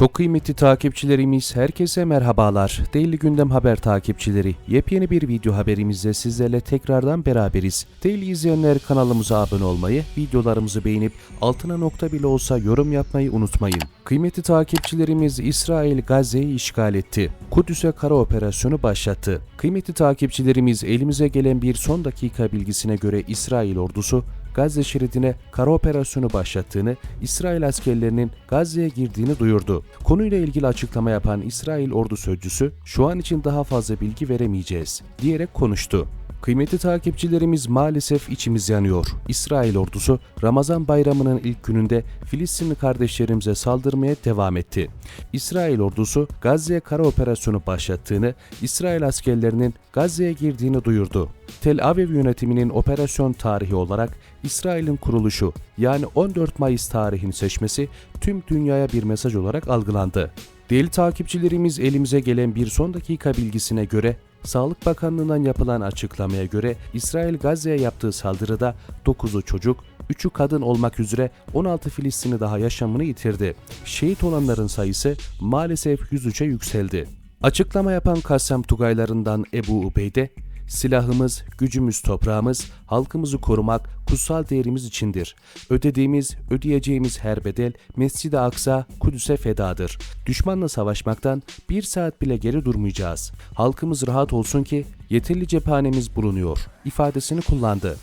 Çok kıymetli takipçilerimiz herkese merhabalar. Değerli Gündem Haber takipçileri yepyeni bir video haberimizle sizlerle tekrardan beraberiz. Değerli izleyenler kanalımıza abone olmayı, videolarımızı beğenip altına nokta bile olsa yorum yapmayı unutmayın. Kıymetli takipçilerimiz İsrail Gazze'yi işgal etti. Kudüs'e kara operasyonu başlattı. Kıymetli takipçilerimiz elimize gelen bir son dakika bilgisine göre İsrail ordusu Gazze şeridine kara operasyonu başlattığını, İsrail askerlerinin Gazze'ye girdiğini duyurdu. Konuyla ilgili açıklama yapan İsrail ordu sözcüsü, şu an için daha fazla bilgi veremeyeceğiz, diyerek konuştu. Kıymetli takipçilerimiz maalesef içimiz yanıyor. İsrail ordusu Ramazan bayramının ilk gününde Filistinli kardeşlerimize saldırmaya devam etti. İsrail ordusu Gazze'ye kara operasyonu başlattığını, İsrail askerlerinin Gazze'ye girdiğini duyurdu. Tel Aviv yönetiminin operasyon tarihi olarak İsrail'in kuruluşu yani 14 Mayıs tarihini seçmesi tüm dünyaya bir mesaj olarak algılandı. Değerli takipçilerimiz elimize gelen bir son dakika bilgisine göre Sağlık Bakanlığı'ndan yapılan açıklamaya göre İsrail Gazze'ye yaptığı saldırıda 9'u çocuk, 3'ü kadın olmak üzere 16 Filistinli daha yaşamını yitirdi. Şehit olanların sayısı maalesef 103'e yükseldi. Açıklama yapan Kassam Tugaylarından Ebu Ubeyde, Silahımız, gücümüz, toprağımız, halkımızı korumak kutsal değerimiz içindir. Ödediğimiz, ödeyeceğimiz her bedel Mescid-i Aksa, Kudüs'e fedadır. Düşmanla savaşmaktan bir saat bile geri durmayacağız. Halkımız rahat olsun ki yeterli cephanemiz bulunuyor ifadesini kullandı.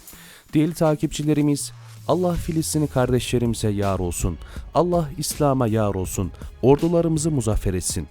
Değerli takipçilerimiz, Allah Filistinli kardeşlerimize yar olsun. Allah İslam'a yar olsun. Ordularımızı muzaffer etsin.